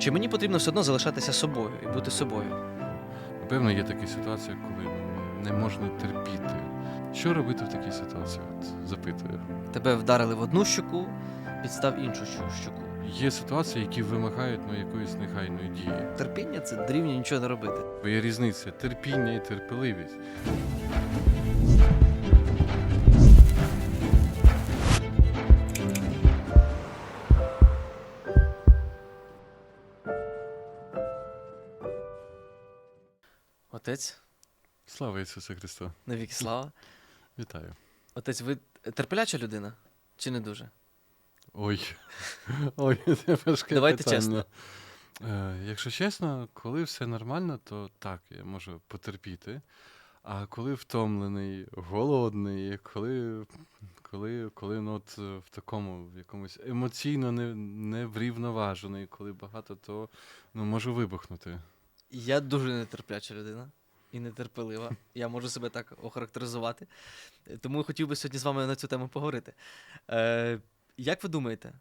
Чи мені потрібно все одно залишатися собою і бути собою? Напевно, є такі ситуації, коли не можна терпіти. Що робити в такій ситуації? От запитую. Тебе вдарили в одну щоку, підстав іншу щу- щоку. Є ситуації, які вимагають ну, якоїсь негайної дії. Терпіння це дорівнює нічого не робити. Бо є різниця терпіння і терпеливість. Слава Ісусу Христу! навіки слава. Вітаю. Отець, ви терпляча людина чи не дуже? Ой, ой, це важке Давайте питання. чесно. Е, якщо чесно, коли все нормально, то так, я можу потерпіти. А коли втомлений, голодний, коли, коли, коли ну, от е, в такому в якомусь емоційно не, неврівноважений, коли багато, то ну, можу вибухнути. Я дуже нетерпляча людина і нетерпелива. Я можу себе так охарактеризувати. Тому хотів би сьогодні з вами на цю тему поговорити. Е, як ви думаєте,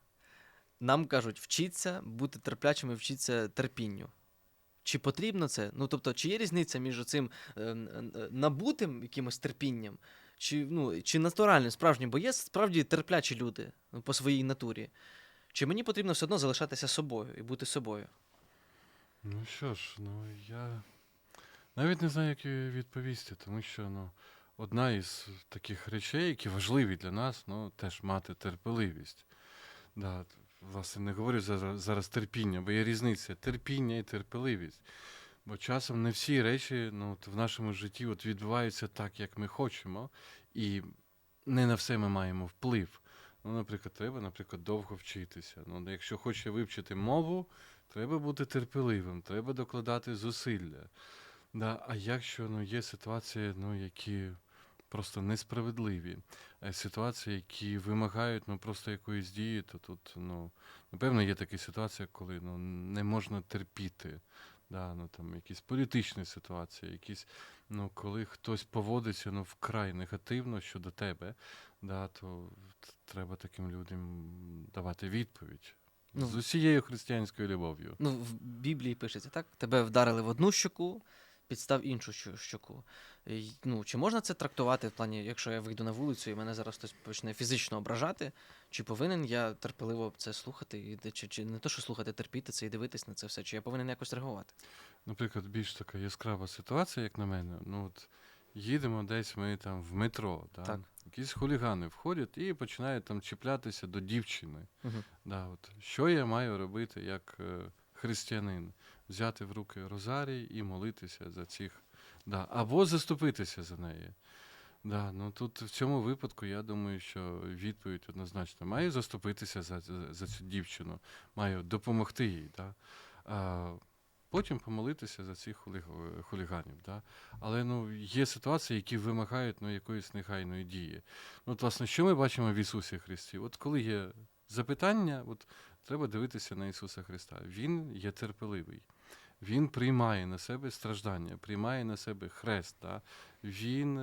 нам кажуть, вчіться бути терплячими, вчіться терпінню. Чи потрібно це? Ну, тобто, чи є різниця між цим е, набутим якимось терпінням, чи, ну, чи натуральним, справжнім? Бо є справді терплячі люди ну, по своїй натурі. Чи мені потрібно все одно залишатися собою і бути собою? Ну що ж, ну я навіть не знаю, як відповісти, тому що ну, одна із таких речей, які важливі для нас, ну, теж мати терпеливість. Да, власне, не говорю зараз, зараз терпіння, бо є різниця терпіння і терпеливість. Бо часом не всі речі ну, в нашому житті от відбуваються так, як ми хочемо, і не на все ми маємо вплив. Ну, наприклад, треба, наприклад, довго вчитися. Ну, якщо хоче вивчити мову, Треба бути терпеливим, треба докладати зусилля. Да, а якщо ну, є ситуації, ну, які просто несправедливі, е, ситуації, які вимагають ну, просто якоїсь дії, то тут, ну, напевно, є такі ситуації, коли ну, не можна терпіти. Да, ну, там, якісь політичні ситуації, якісь, ну, коли хтось поводиться ну, вкрай негативно щодо тебе, да, то треба таким людям давати відповідь. Ну, З усією християнською любов'ю. Ну, в Біблії пишеться, так? Тебе вдарили в одну щоку, підстав іншу щоку. Ну, чи можна це трактувати в плані, якщо я вийду на вулицю і мене зараз хтось почне фізично ображати, чи повинен я терпеливо це слухати, чи, чи не то, що слухати, терпіти це і дивитись на це все, чи я повинен якось реагувати? Наприклад, більш така яскрава ситуація, як на мене. Ну, от їдемо десь ми там в метро, да? Так. якісь хулігани входять і починають там чіплятися до дівчини. Угу. Да, от. Що я маю робити як е, християнин? Взяти в руки розарій і молитися за цих, да, або заступитися за неї. Да, ну тут в цьому випадку я думаю, що відповідь однозначно. Маю заступитися за, за, цю дівчину, маю допомогти їй. Да? А, потім помолитися за цих хулі- хуліганів. Да? Але ну, є ситуації, які вимагають ну, якоїсь негайної дії. Ну, от, власне, що ми бачимо в Ісусі Христі? От коли є запитання, от, треба дивитися на Ісуса Христа. Він є терпеливий. Він приймає на себе страждання, приймає на себе хрест. Да? Він,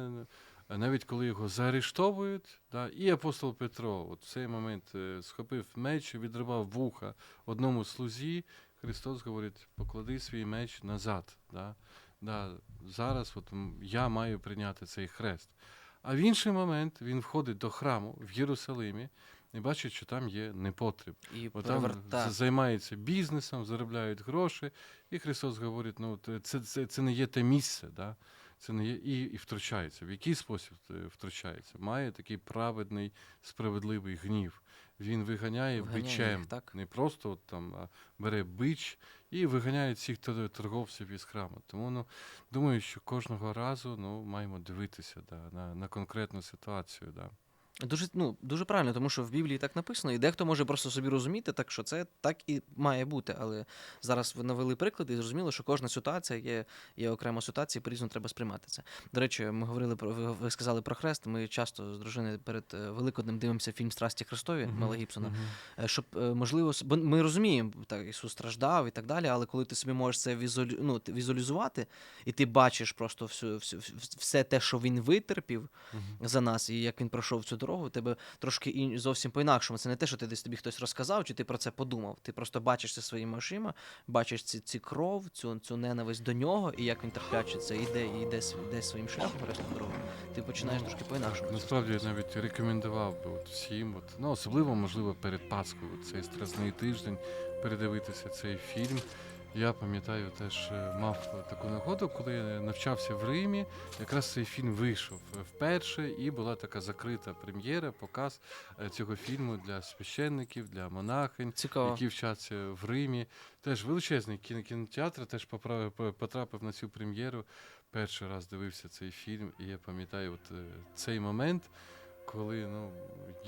е, навіть коли його заарештовують, да? і апостол Петро от в цей момент е, схопив меч відривав вуха одному слузі, Христос говорить, поклади свій меч назад. Да? Да, зараз от, я маю прийняти цей хрест. А в інший момент він входить до храму в Єрусалимі і бачить, що там є непотріб. І Бо там займаються бізнесом, заробляють гроші, і Христос говорить: ну це, це, це не є те місце, да? це не є і, і втручається. В який спосіб е, втручається? Має такий праведний, справедливий гнів. Він виганяє Виганяє бичем, їх, так? не просто от там а бере бич і виганяє всіх торговців із храму. Тому ну, думаю, що кожного разу ну, маємо дивитися да, на, на конкретну ситуацію. Да. Дуже, ну, дуже правильно, тому що в Біблії так написано, і дехто може просто собі розуміти, так що це так і має бути. Але зараз ви навели приклади і зрозуміло, що кожна ситуація є, є окрема ситуація, і по-різному треба сприймати це. До речі, ми говорили про ви, сказали про хрест. Ми часто з дружиною перед е, Великоднем дивимося фільм Страсті Христові Мгм, Мела Гібсона. мгм. Е, Щоб е, можливо, бо ми розуміємо, так Ісус страждав і так далі, але коли ти собі можеш це візуалі... ну, візуалізувати, і ти бачиш просто всю, всю, вс- все те, що він витерпів Мгм. за нас, і як він пройшов цю дорогу. Дорогу, у тебе трошки ін... зовсім по-інакшому. Це не те, що ти десь тобі хтось розказав, чи ти про це подумав. Ти просто бачиш це своїми очима, бачиш ці, ці кров, цю, цю ненависть до нього, і як він терпляче це йде і йде, йде своїм шляхом хресну дорогу. Ти починаєш трошки по-інакшому. Насправді я навіть рекомендував би от всім, от, ну особливо, можливо, перед Пасхою, цей страсний тиждень, передивитися цей фільм. Я пам'ятаю, теж е, мав таку нагоду, коли я навчався в Римі. Якраз цей фільм вийшов вперше, і була така закрита прем'єра, показ е, цього фільму для священників, для монахинь, Цікаво. які вчаться в Римі. Теж величезний кінотеатр, теж потрапив на цю прем'єру. Перший раз дивився цей фільм, і я пам'ятаю от, е, цей момент, коли ну,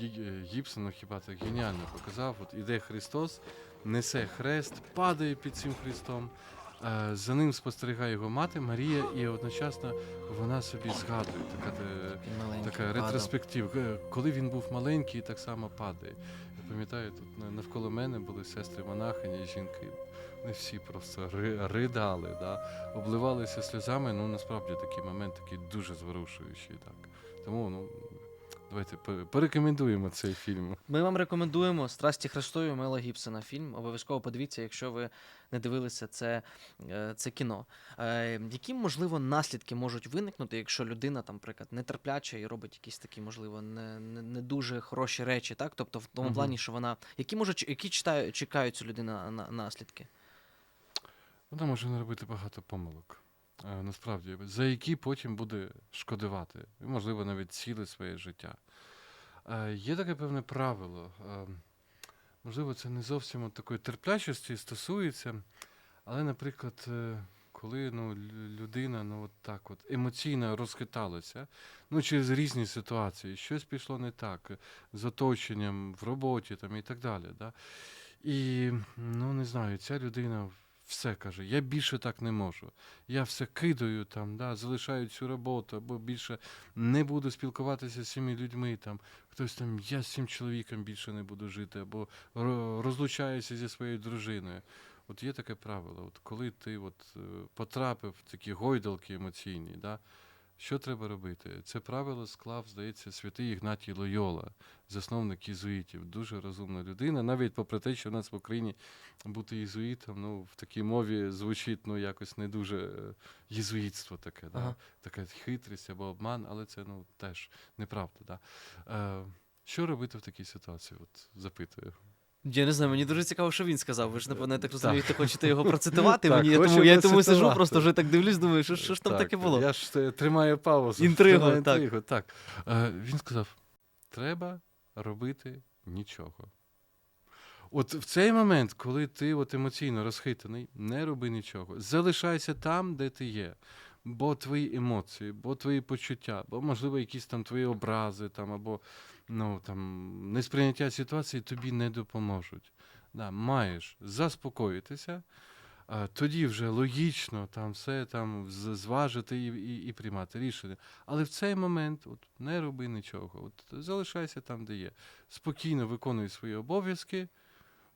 Гі- е, Гібсон ну, хіба так геніально показав, от іде Христос, несе хрест, падає під цим хрестом. е, За ним спостерігає його мати Марія, і одночасно вона собі згадує така, така ретроспектив. Е, Коли він був маленький, так само падає. Я пам'ятаю, тут навколо мене були сестри монахині і жінки. Вони всі просто ридали, да? обливалися сльозами. Ну насправді такий момент такий дуже зворушуючий. Так. Тому ну, давайте порекомендуємо цей фільм. Ми вам рекомендуємо Страсті Христові Мела Гібсона фільм. Обов'язково подивіться, якщо ви не дивилися це, е, це кіно. Е, Які, можливо, наслідки можуть виникнути, якщо людина, там, наприклад, нетерпляча і робить якісь такі, можливо, не, не, не дуже хороші речі, так? Тобто, в тому Мгм. плані, що вона. Які можуть, які читає, чекають цю людину на, на, наслідки? Вона може наробити багато помилок. Е, Насправді, за які потім буде шкодувати, і, можливо, навіть ціле своє життя. Е, Є таке певне правило. е, Можливо, це не зовсім от такої терплячості стосується, але, наприклад, коли ну, людина ну, от так от, емоційно розхиталася, ну, через різні ситуації, щось пішло не так, з оточенням в роботі там, і так далі. Да? І ну не знаю, ця людина все каже: я більше так не можу. Я все кидаю там, да, залишаю цю роботу, або більше не буду спілкуватися з цими людьми. Там хтось там, я з цим чоловіком більше не буду жити, або розлучаюся зі своєю дружиною. От є таке правило, от коли ти от, е, потрапив в такі гойдалки емоційні, да, що треба робити? Це правило склав, здається, святий Ігнатій Лойола, засновник єзуїтів. Дуже розумна людина. Навіть попри те, що в нас в Україні бути єзуїтом, ну, в такій мові звучить ну, якось не дуже е, єзуїтство таке, да? Ага. така хитрість або обман, але це ну, теж неправда. Да? Е, що робити в такій ситуації? От запитую. Я не знаю, мені дуже цікаво, що він сказав. Ви ж, напевно, я так розумієте, хочете його процитувати. Так, мені, я тому, я тому сижу, просто вже так дивлюсь, думаю, що, що ж там Так, таке було? Я ж тримаю паузу. Інтригу, тримаю так. інтригу, так. Е, він сказав: треба робити нічого. От в цей момент, коли ти от емоційно розхитаний, не роби нічого. Залишайся там, де ти є. Бо твої емоції, бо твої почуття, бо, можливо, якісь там твої образи, там, або ну, там, несприйняття ситуації тобі не допоможуть. Да, маєш заспокоїтися, а, тоді вже логічно там все там зважити і, і, і приймати рішення. Але в цей момент от, не роби нічого. От, залишайся там, де є. Спокійно виконуй свої обов'язки,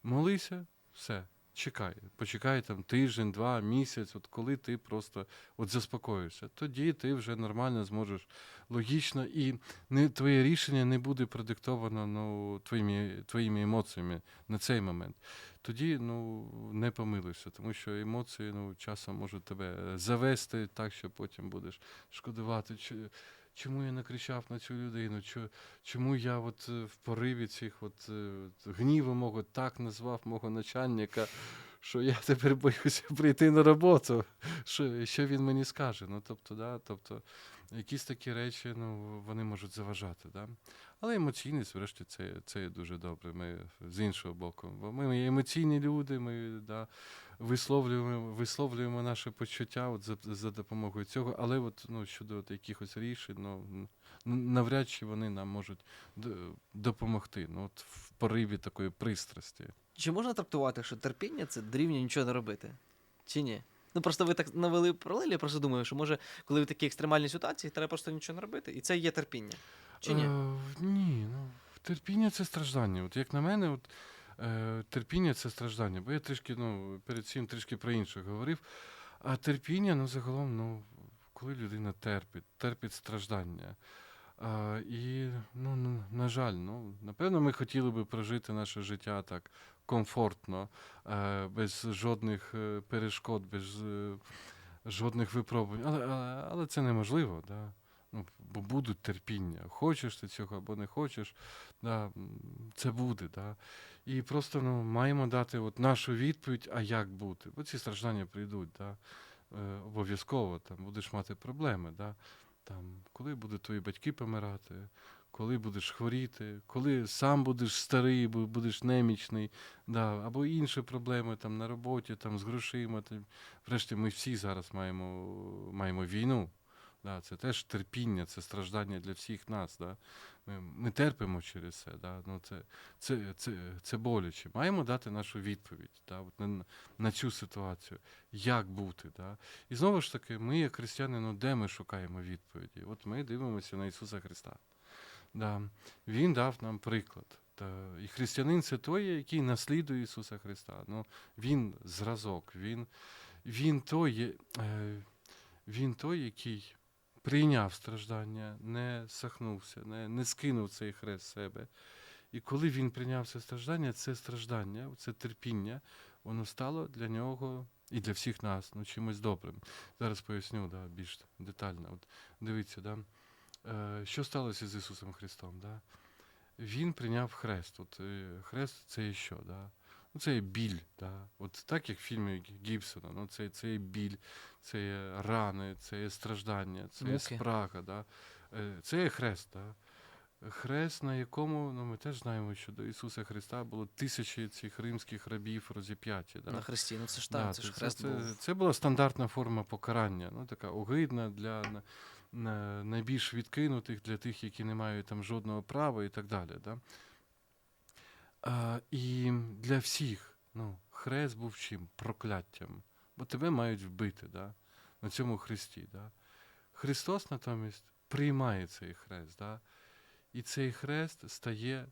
молися, все. Чекай, почекай там тиждень, два, місяць, от коли ти просто от заспокоїшся, тоді ти вже нормально зможеш логічно, і не, твоє рішення не буде продиктовано ну, твоїми, твоїми емоціями на цей момент. Тоді ну, не помилуйся, тому що емоції ну, часом можуть тебе завести так, що потім будеш шкодувати. Чому я накричав на цю людину? Чому я от е, в пориві цих от, е, гніву мого так назвав мого начальника, що я тепер боюся прийти на роботу. Що, що він мені скаже? Ну, тобто, да, тобто, якісь такі речі ну, вони можуть заважати. Да? Але емоційність, врешті, це, це є дуже добре. Ми з іншого боку. Бо ми є емоційні люди, ми да, висловлюємо, висловлюємо наше почуття от за, за допомогою цього. Але от, ну, щодо от якихось рішень, ну, навряд чи вони нам можуть допомогти. Ну, от в пориві такої пристрасті. Чи можна трактувати, що терпіння це дорівнює нічого не робити? Чи ні? Ну просто ви так навели паралелі, я просто думаю, що може, коли в такій екстремальній ситуації, треба просто нічого не робити, і це є терпіння. Чи ні? Е, ні, ну терпіння це страждання. От як на мене, от, е, терпіння це страждання. Бо я трішки, ну, перед цим трішки про інше говорив. А терпіння, ну, загалом, ну, коли людина терпить, терпить страждання. А, і, ну, на жаль, ну, напевно, ми хотіли би прожити наше життя так комфортно, е, без жодних е, перешкод, без е, жодних випробувань. Але, але, але це неможливо. Да? Ну, бо будуть терпіння. Хочеш ти цього або не хочеш, да, це буде. Да? І просто ну, маємо дати от нашу відповідь, а як бути. Бо ці страждання прийдуть. Да? Обов'язково там будеш мати проблеми. Да? Там, коли будуть твої батьки помирати, коли будеш хворіти, коли сам будеш старий, будеш немічний, да, або інші проблеми там, на роботі, там, з грошима. Там. Врешті ми всі зараз маємо, маємо війну. Да, це теж терпіння, це страждання для всіх нас. Да. Ми, ми терпимо через це. Да. Ну, це, це, це, це боляче. Маємо дати нашу відповідь да, на, на цю ситуацію, як бути. Да. І знову ж таки, ми, як християни, ну, де ми шукаємо відповіді? От ми дивимося на Ісуса Христа. Да. Він дав нам приклад. Та, і християнин це той, який наслідує Ісуса Христа. Ну, він зразок, він, він, той, е, він той, який прийняв страждання, не сахнувся, не, не скинув цей хрест себе. І коли він прийняв це страждання, це страждання, це терпіння, воно стало для нього і для всіх нас ну, чимось добрим. Зараз поясню да, більш детально. От, дивіться, да, е, що сталося з Ісусом Христом? Да? Він прийняв хрест. От, е, хрест це є що? Да? Ну, це є біль. Да? От так, як в фільмі Гібсона, ну, це, це є біль, це є рани, це є страждання, це є спрага. Да? Е, Це є хрест. Да? Хрест, на якому ну, ми теж знаємо, що до Ісуса Христа було тисячі цих римських рабів розіп'яті. Да? На хресті. Ну це ж Да, так, це ж хрест це, був. це була стандартна форма покарання, ну така огидна для на, на, найбільш відкинутих, для тих, які не мають там жодного права і так далі. Да? А, і для всіх ну, хрест був чим? Прокляттям. Бо тебе мають вбити да? на цьому хресті. Да? Христос натомість приймає цей хрест. Да? І цей хрест стає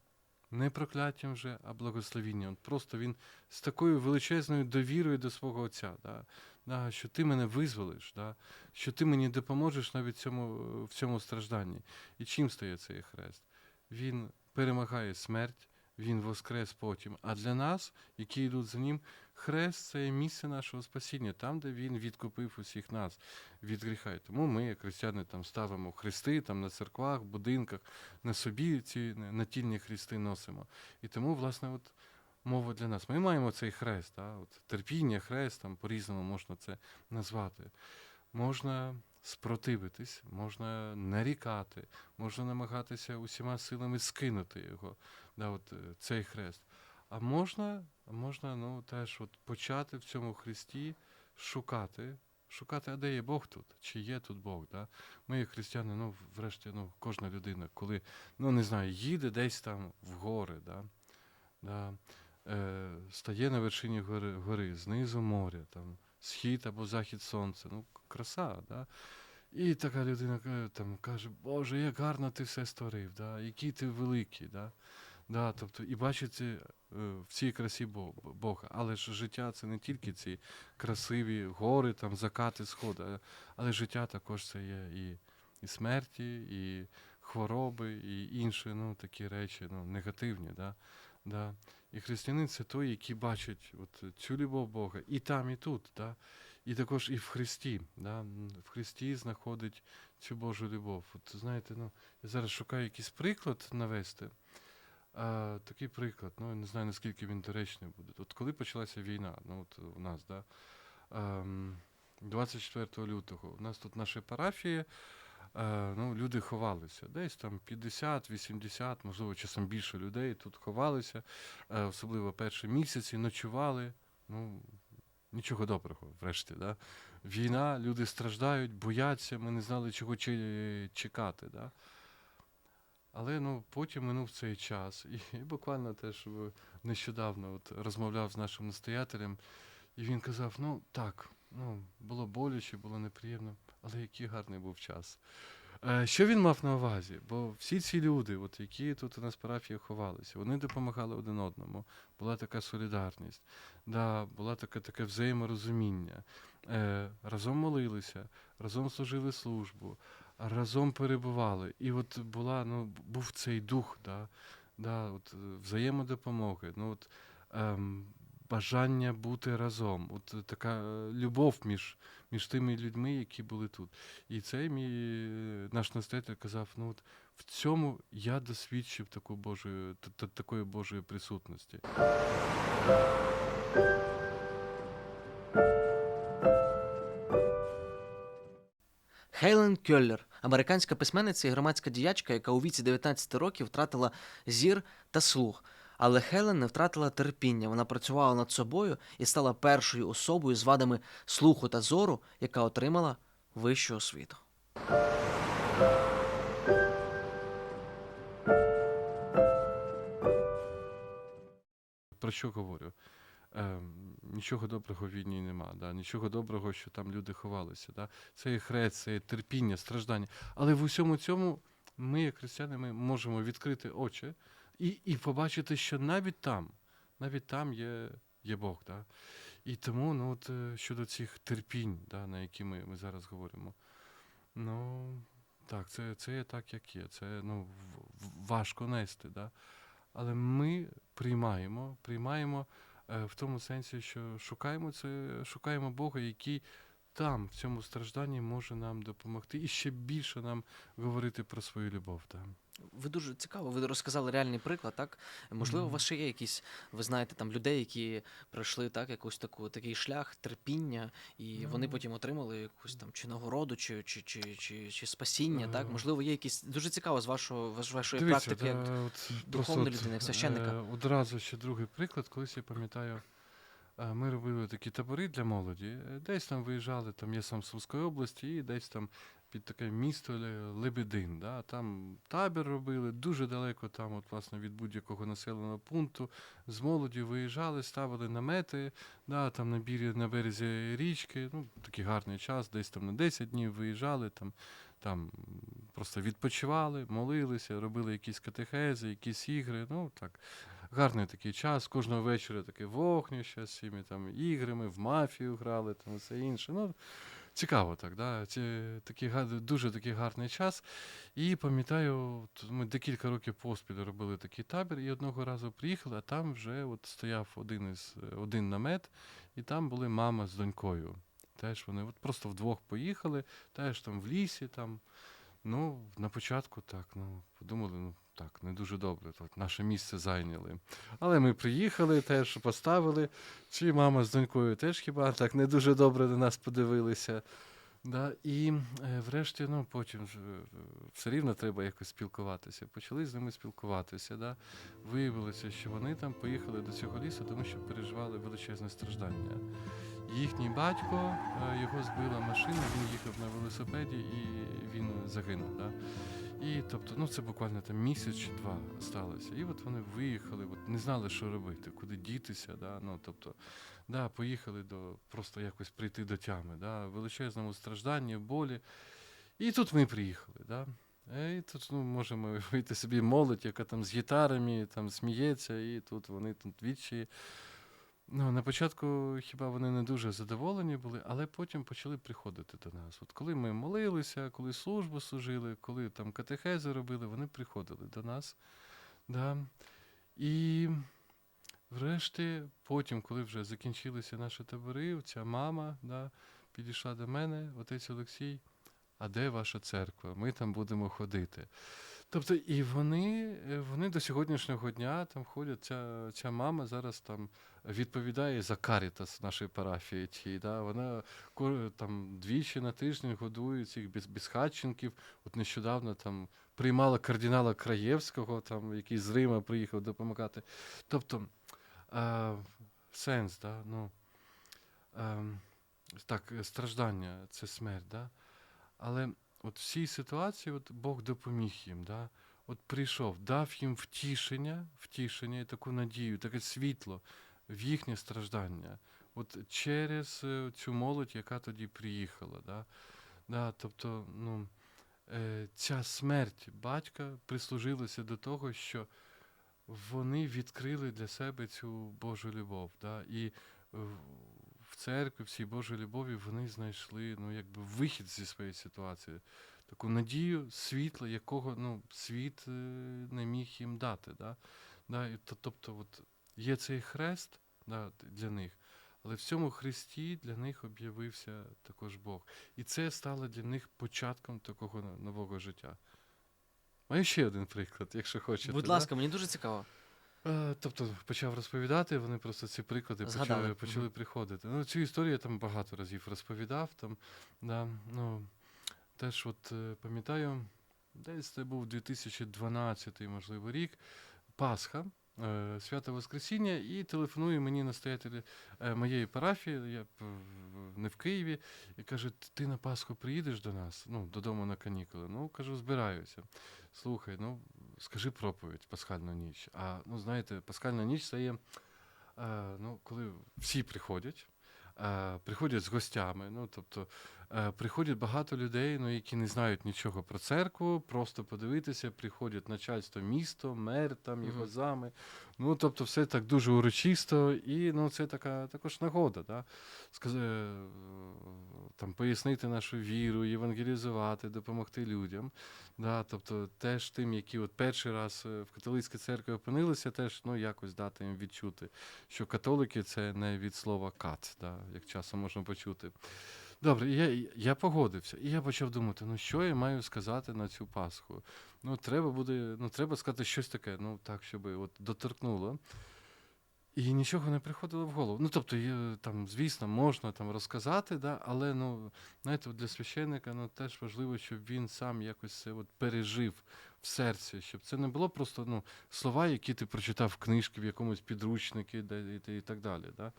не прокляттям вже, а благословінням. Просто він з такою величезною довірою до свого Отця, да? Да, що ти мене визволиш, да? що ти мені допоможеш навіть цьому, в цьому стражданні. І чим стає цей хрест? Він перемагає смерть, він воскрес потім. А для нас, які йдуть за ним, хрест це місце нашого спасіння, там, де він відкупив усіх нас від гріха. І Тому ми, як християни, там ставимо хрести там, на церквах, будинках, на собі ці натільні хрести носимо. І тому, власне, от мова для нас. Ми маємо цей хрест, да? от терпіння, хрест, там по-різному можна це назвати. Можна спротивитись, можна нарікати, можна намагатися усіма силами скинути його, да, от, е, цей хрест. А можна, можна ну, теж от, почати в цьому хресті шукати. Шукати, а де є Бог тут? Чи є тут Бог? Да? Ми, як християни, ну, врешті, ну, кожна людина, коли, ну, не знаю, їде десь там в гори, да? Да? Е, стає на вершині гори, гори, знизу моря, там, схід або захід сонця. Ну, краса, да? І така людина каже, там, каже, Боже, як гарно ти все створив, да? який ти великий. Да? Да, тобто, і бачити е, в цій красі Бога. Але ж життя це не тільки ці красиві гори, там, закати, сходи, але життя також це є і, і смерті, і хвороби, і інші ну, такі речі ну, негативні. Да? Да. І християнин це той, який бачить от, цю любов Бога і там, і тут. Да? І також і в Христі. Да? В Христі знаходить цю Божу любов. От, знаєте, ну, я зараз шукаю якийсь приклад навести. А, такий приклад, ну не знаю, наскільки він доречний буде. От коли почалася війна, ну от у нас, да, ем, 24 лютого, у нас тут наша парафія, ну, люди ховалися. Десь там 50-80, можливо, часом більше людей тут ховалися, е, особливо перші місяці, ночували. Ну, нічого доброго, врешті. Да? Війна, люди страждають, бояться, ми не знали, чого чекати. Да? Але ну, потім минув цей час. І, і буквально теж нещодавно от, розмовляв з нашим настоятелем, і він казав: ну так, ну, було боляче, було неприємно, але який гарний був час. Е, що він мав на увазі? Бо всі ці люди, от, які тут у нас парафії ховалися, вони допомагали один одному. Була така солідарність, да, була таке, таке взаєморозуміння. Е, разом молилися, разом служили службу, разом перебували. І от була, ну, був цей дух, да, да, от, е, взаємодопомоги, ну, от, ем, бажання бути разом, от е, така е, любов між, між тими людьми, які були тут. І цей мій е, наш настоятель казав: ну от в цьому я досвідчив таку т- такої Божої присутності. Хейлен Кьоллер, американська письменниця і громадська діячка, яка у віці 19 років втратила зір та слух. Але Хелен не втратила терпіння. Вона працювала над собою і стала першою особою з вадами слуху та зору, яка отримала вищу освіту. Про що говорю? Ем, нічого доброго в війні нема, да? нічого доброго, що там люди ховалися. Да? Це є хрест, це є терпіння, страждання. Але в усьому цьому ми, як християни, ми можемо відкрити очі і, і побачити, що навіть там, навіть там є, є Бог. Да? І тому ну, от, е, щодо цих терпінь, да, на які ми, ми зараз говоримо, ну так, це, це є так, як є. Це ну, важко нести. Да? Але ми приймаємо, приймаємо е, в тому сенсі, що шукаємо це, шукаємо Бога, який там, в цьому стражданні, може нам допомогти і ще більше нам говорити про свою любов. Да. Ви дуже цікаво, ви розказали реальний приклад, так? Можливо, у вас ще є якісь, ви знаєте, там людей, які пройшли так, якусь таку такий шлях терпіння, і вони Ну. потім отримали якусь там чи нагороду, чи, чи, чи, чи, чи спасіння, так? Е. Можливо, є якісь дуже цікаво з вашого ваш- вашої Дивіться, практики. як да, от духовної просто людини, як священника. е, Одразу ще другий приклад, колись я пам'ятаю, е, ми робили такі табори для молоді. Е, Десь там виїжджали, там я сам з Сумської області, і десь там під таке місто Лебедин. Да? Там табір робили, дуже далеко там, от, власне, від будь-якого населеного пункту. З молоді виїжджали, ставили намети, да, там на, бірі, на березі річки. Ну, такий гарний час, десь там на 10 днів виїжджали, там, там просто відпочивали, молилися, робили якісь катехези, якісь ігри. Ну, так. Гарний такий час. Кожного вечора таке вогнище з цими там іграми, в мафію грали, там все інше. Ну, цікаво так, да? Це такий, дуже такий гарний час. І пам'ятаю, ми декілька років поспіль робили такий табір, і одного разу приїхали, а там вже от стояв один із один намет, і там були мама з донькою. Теж вони от просто вдвох поїхали, теж там в лісі. там. Ну, на початку так, ну, подумали, ну так, не дуже добре, от наше місце зайняли. Але ми приїхали, теж поставили. Чи мама з донькою теж хіба так не дуже добре на нас подивилися. Да, і е, врешті, ну, потім ж, е, все рівно треба якось спілкуватися. Почали з ними спілкуватися. Да. Виявилося, що вони там поїхали до цього лісу, тому що переживали величезне страждання. Їхній батько, е, його збила машина, він їхав на велосипеді і він загинув. Да? І тобто, ну це буквально там місяць чи два сталося. І от вони виїхали, от не знали, що робити, куди дітися. Да? Ну, тобто, да, поїхали до просто якось прийти до тями, да? величезному стражданні, болі. І тут ми приїхали. Да? І тут ну, можемо вийти собі молодь, яка там з гітарами там сміється, і тут вони тут відчі. Ну, на початку хіба вони не дуже задоволені були, але потім почали приходити до нас. От коли ми молилися, коли службу служили, коли там катехези робили, вони приходили до нас. Да. І врешті, потім, коли вже закінчилися наші табори, ця мама да, підійшла до мене, отець Олексій, а де ваша церква? Ми там будемо ходити. Тобто, і вони, е, вони до сьогоднішнього дня там ходять. Ця, ця мама зараз там відповідає за карітас нашої парафії. Тій, да? Вона там двічі на тиждень годує цих без, безхатченків. От нещодавно там приймала кардинала Краєвського, там, який з Рима приїхав допомагати. Тобто, е, сенс, да? ну, е, так, страждання це смерть. Да? Але от в цій ситуації от Бог допоміг їм. Да? От прийшов, дав їм втішення, втішення і таку надію, таке світло в їхнє страждання. От через е, цю молодь, яка тоді приїхала. Да? Да, тобто, ну, е, ця смерть батька прислужилася до того, що вони відкрили для себе цю Божу любов. Да? І церкві, в цій Божій любові вони знайшли ну, якби вихід зі своєї ситуації. таку надію, світло, якого ну, світ е, не міг їм дати. Да? Да, і то, тобто, от є цей хрест да, для них, але в цьому хресті для них об'явився також Бог. І це стало для них початком такого нового життя. Маю ще один приклад, якщо хочете. Будь да? ласка, мені дуже цікаво. Е, Тобто почав розповідати, вони просто ці приклади Згадали. почали, почали Мгм. приходити. Ну, цю історію я там багато разів розповідав. Там, да, ну, теж от е, пам'ятаю, десь це був 2012, можливо, рік, Пасха, свято Воскресіння, і телефонує мені настоятель е, моєї парафії, я не в Києві, і каже: ти на Пасху приїдеш до нас, ну, додому на канікули. Ну, кажу, збираюся. Слухай, ну скажи проповідь пасхальну ніч. А ну знаєте, пасхальна ніч це є, е, ну, коли всі приходять, е, приходять з гостями. Ну, тобто е, приходять багато людей, ну, які не знають нічого про церкву, просто подивитися, приходять начальство місто, мер, там його зами. Ну, тобто, все так дуже урочисто, і ну, це така також нагода. Да? Сказ... е, Там, пояснити нашу віру, євангелізувати, допомогти людям. Да, тобто теж тим, які от перший раз е, в католицькій церкві опинилися, теж ну, якось дати їм відчути, що католики це не від слова кат, да, як часом можна почути. Добре, я, я погодився, і я почав думати, ну що я маю сказати на цю Пасху? Ну, треба буде, ну, треба сказати щось таке, ну так, щоб от доторкнуло. І нічого не приходило в голову. Ну, тобто, є, там, звісно, можна там розказати, да, але ну, знаєте, для священника ну, теж важливо, щоб він сам якось це от пережив в серці, щоб це не було просто ну, слова, які ти прочитав в книжці, в якомусь підручнику да, і, і так далі. Да?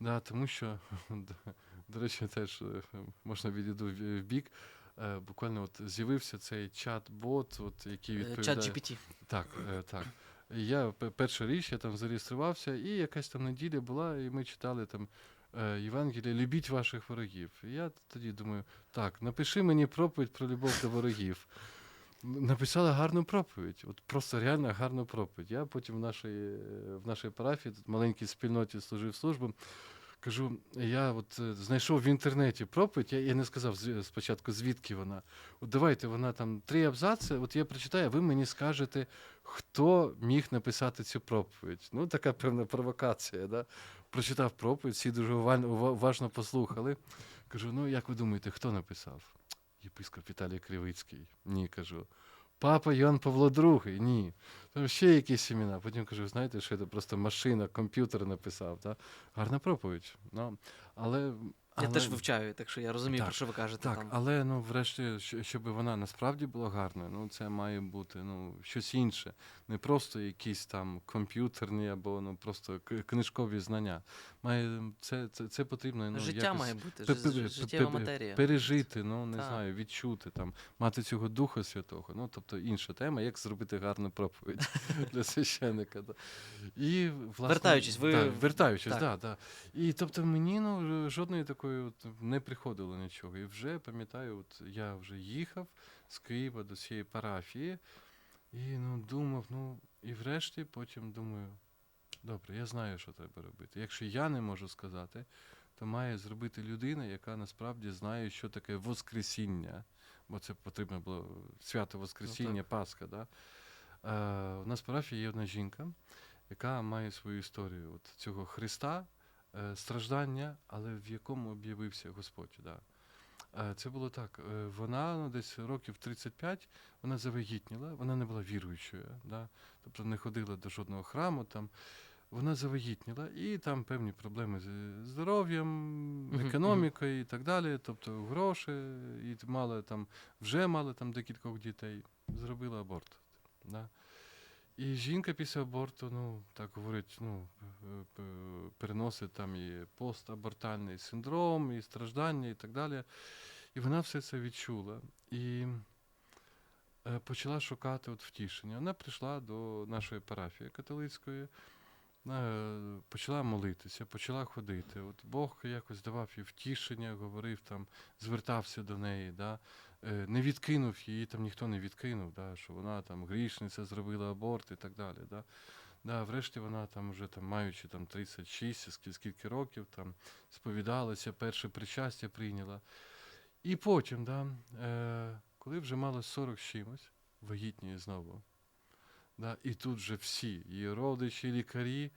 Да, тому що, до речі, теж е, можна відійду в бік. Е, Буквально от з'явився цей чат-бот, от, який Е, відповідає. Чат GPT. Так, так. Я пе- перша річ, я там зареєструвався, і якась там неділя була, і ми читали там Євангеліє Любіть ваших ворогів. І я тоді думаю, так, напиши мені проповідь про любов до ворогів. Написала гарну проповідь, от просто реально гарну проповідь. Я потім в нашій, в нашій парафії, тут маленькій спільноті служив службу. Кажу, я от е, знайшов в інтернеті проповідь, я, я не сказав спочатку, звідки вона. От давайте вона там три абзаци, от я прочитаю, а ви мені скажете, хто міг написати цю проповідь. Ну, така певна провокація. Да? Прочитав проповідь, всі дуже уваль- ува- уважно послухали. Кажу, ну як ви думаєте, хто написав? Єпископ Віталій Кривицький. Ні, кажу. Папа Йоанн Павло II, ні. Там ще якісь імена. Потім кажу, знаєте, що це просто машина, комп'ютер написав. Да? Гарна проповідь. Ну, але, Я теж вивчаю, так що я розумію, Так, про що ви кажете. Так, там. але ну, врешті, щоб вона насправді була гарною, ну це має бути ну, щось інше. Не просто якісь там комп'ютерні або ну, просто книжкові знання. Має, це, це, це потрібно ну, Життя якось має бути, пе- жи- пе- життєва матерія. пережити, ну не Так. знаю, відчути, там, мати цього Духа Святого. Ну, тобто інша тема, як зробити гарну проповідь для священника. Да. І, власне, Вертаючись, ви- да, вертаючись, так. да, да. І тобто мені ну, жодної такої от, не приходило нічого. І вже пам'ятаю, от я вже їхав з Києва до цієї парафії і ну, думав, ну, і врешті потім думаю, добре, я знаю, що треба робити. Якщо я не можу сказати, то має зробити людина, яка насправді знає, що таке Воскресіння, бо це потрібно було свято Воскресіння, Пасха. Да? Е, у нас парафії є одна жінка, яка має свою історію от цього Христа, е, страждання, але в якому об'явився Господь. Да. Е, Це було так. е, Вона ну, десь років 35, вона завагітніла, вона не була віруючою, да? тобто не ходила до жодного храму. Там. Вона завагітніла, і там певні проблеми з здоров'ям, економікою і так далі. Тобто гроші, і мала там, вже мала там декількох дітей, зробила аборт. Да? І жінка після аборту, ну, так говорить, ну, е, переносить там і постабортальний синдром, і страждання, і так далі. І вона все це відчула. І е, почала шукати от втішення. Вона прийшла до нашої парафії католицької, почала молитися, почала ходити. От Бог якось давав їй втішення, говорив там, звертався до неї. Да? Е, Не відкинув її, там ніхто не відкинув, да? що вона там грішниця, зробила аборт і так далі. Да? Да, врешті вона там вже там, маючи там 36, скільки, років, там сповідалася, перше причастя прийняла. І потім, да, е, коли вже мала 40 з чимось, вагітніє знову. Да, і тут же всі, її родичі, лікарі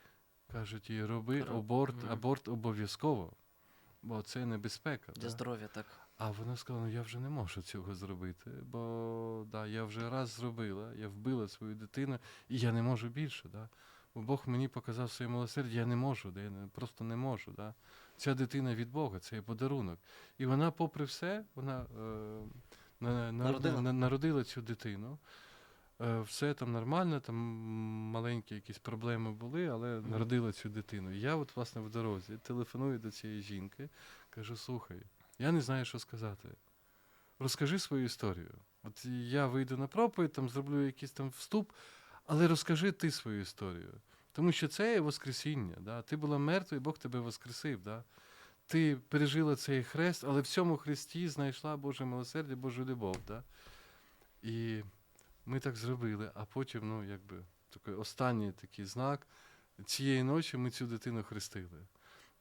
кажуть їй, роби Роб- аборт, аборт обов'язково, бо це небезпека. Для да. здоров'я, так. А вона сказала, ну я вже не можу цього зробити, бо да, я вже раз зробила, я вбила свою дитину, і я не можу більше. Да. Бо Бог мені показав своє милосердя, я не можу, да, я просто не можу. Да. Ця дитина від Бога, це є подарунок. І вона, попри все, вона е, на, на, Народила. на- народила цю дитину. Е, все там нормально, там маленькі якісь проблеми були, але народила цю дитину. І я, от, власне, в дорозі телефоную до цієї жінки, кажу: слухай, я не знаю, що сказати. Розкажи свою історію. От я вийду на проповідь, там зроблю якийсь там вступ, але розкажи ти свою історію. Тому що це є Воскресіння. Да? Ти була мертва, і Бог тебе воскресив. Да? Ти пережила цей хрест, але в цьому хресті знайшла Боже милосердя, Божу любов. Да? І ми так зробили, а потім, ну, якби, такий останній такий знак. Цієї ночі ми цю дитину хрестили.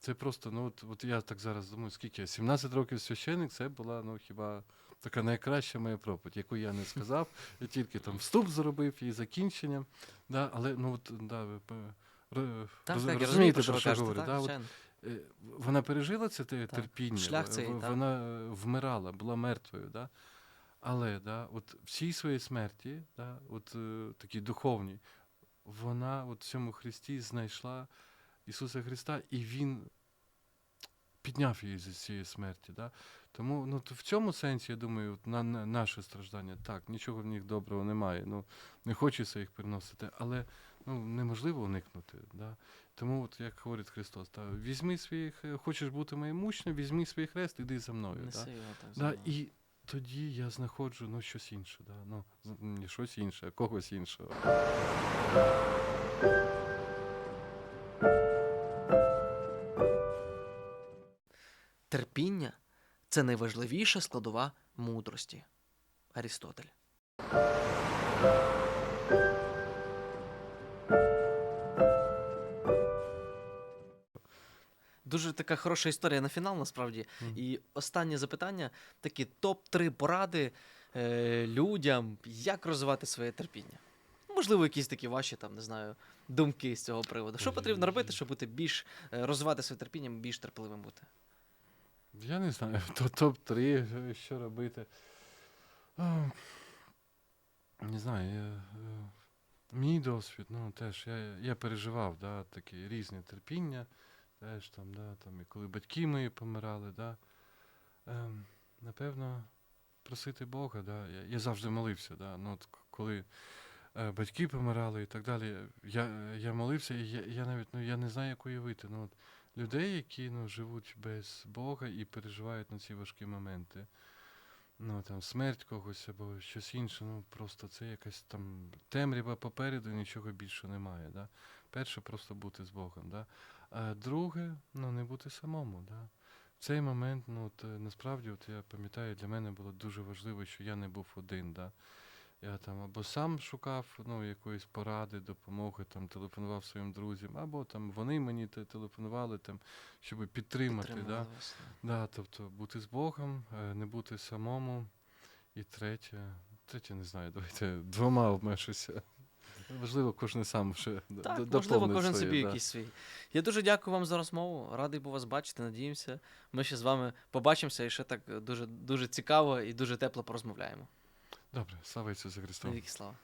Це просто, ну от, от я так зараз думаю, скільки я? 17 років священник, це була ну, хіба така найкраща моя проповідь, яку я не сказав. Я тільки там вступ зробив і закінчення. Да, але ну от да, ви Так, роз- так, розумієте, про що говорю. так, да, от, е, вона пережила це Так. терпіння, Шлях цей, в- так. вона е, вмирала, була мертвою. Да? Але да, от в цій своїй смерті, да, от е, такій духовній, вона от в цьому Христі знайшла Ісуса Христа, і Він підняв її з цієї смерті. Да? Тому ну, то в цьому сенсі, я думаю, от на, на наше страждання, так, нічого в них доброго немає. Ну, не хочеться їх приносити, але ну, неможливо уникнути. Да? Тому, от, як говорить Христос, та, візьми свій, х- хочеш бути моїм учнем, візьми свій хрест, іди за мною. Неси Да? його так. Да, і тоді я знаходжу ну, щось інше. Да? Ну, не щось інше, а когось іншого. Терпіння це найважливіша складова мудрості. Арістотель. Дуже така хороша історія на фінал, насправді. Мгм. І останнє запитання: такі топ-3 поради е, людям, як розвивати своє терпіння. Можливо, якісь такі ваші там, не знаю, думки з цього приводу. Що потрібно робити, щоб бути більш е, розвивати своє терпіння, більш терпеливим бути? Я не знаю, то топ-3, е, що робити. А, Не знаю, я, е, мій досвід, ну теж я, я переживав да, такі різні терпіння. Теж там, да, там, і коли батьки мої помирали, да, ем, напевно, просити Бога, да, я, я завжди молився. Да, ну, от, коли е, батьки помирали і так далі, я, я молився, і я, я навіть ну, я не знаю, як уявити. Ну, от, людей, які ну, живуть без Бога і переживають на ці важкі моменти. Ну, там, смерть когось або щось інше, ну просто це якась там темрява попереду, нічого більше немає. Да? Перше, просто бути з Богом. Да? А друге, ну, не бути самому. Да? В цей момент, ну, от, е, насправді, от я пам'ятаю, для мене було дуже важливо, що я не був один. Да? Я там або сам шукав ну, якоїсь поради, допомоги, там, телефонував своїм друзям, або там вони мені те- телефонували, там, щоб підтримати. Да? Да, тобто бути з Богом, е, не бути самому. І третє, третє не знаю, давайте двома обмежуся. Важливо, кожен сам ще Так, можливо, кожен своє, собі да. якийсь свій. Я дуже дякую вам за розмову. Радий був вас бачити. Надіємося. Ми ще з вами побачимося і ще так дуже, дуже цікаво і дуже тепло порозмовляємо. Добре, слава Ісусу Христу. Дякі слава.